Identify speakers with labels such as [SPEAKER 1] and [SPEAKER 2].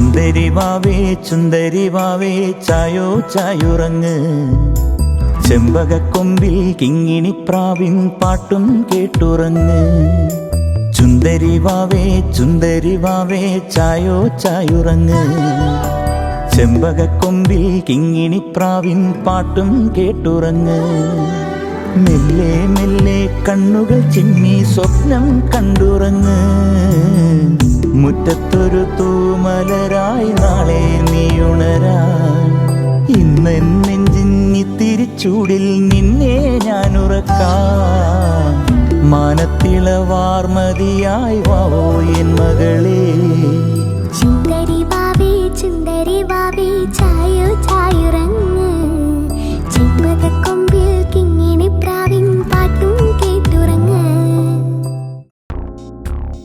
[SPEAKER 1] ചുന്ദരി വാവേ ചുന്ദരി വാവേ ചായോ ചായുറങ്ങ്. ചെമ്പകക്കൊമ്പിൽ കിങ്ങിണി പ്രാവിൻ പാട്ടും കേട്ടുറങ്ങ്. ചുന്ദരി വാവേ ചുന്ദരി വാവേ ചായോ ചായുറങ്ങ്. ചെമ്പകക്കൊമ്പിൽ കിങ്ങിണി പ്രാവിൻ പാട്ടും കേട്ടുറങ്ങ്. മെല്ലെ മെല്ലെ കണ്ണുകൾ ചിമ്മി സ്വപ്നം കണ്ടുറങ്ങ്. മുറ്റത്തൊരു തൂമലരായി നാളെ നീ ഉണരാൻ ഇന്ന് നെഞ്ചിഞ്ഞി തിരിച്ചൂടിൽ നിന്നെ ഞാൻ ഉറക്കാം. മാനത്തിളവാർമതിയായി വാവോ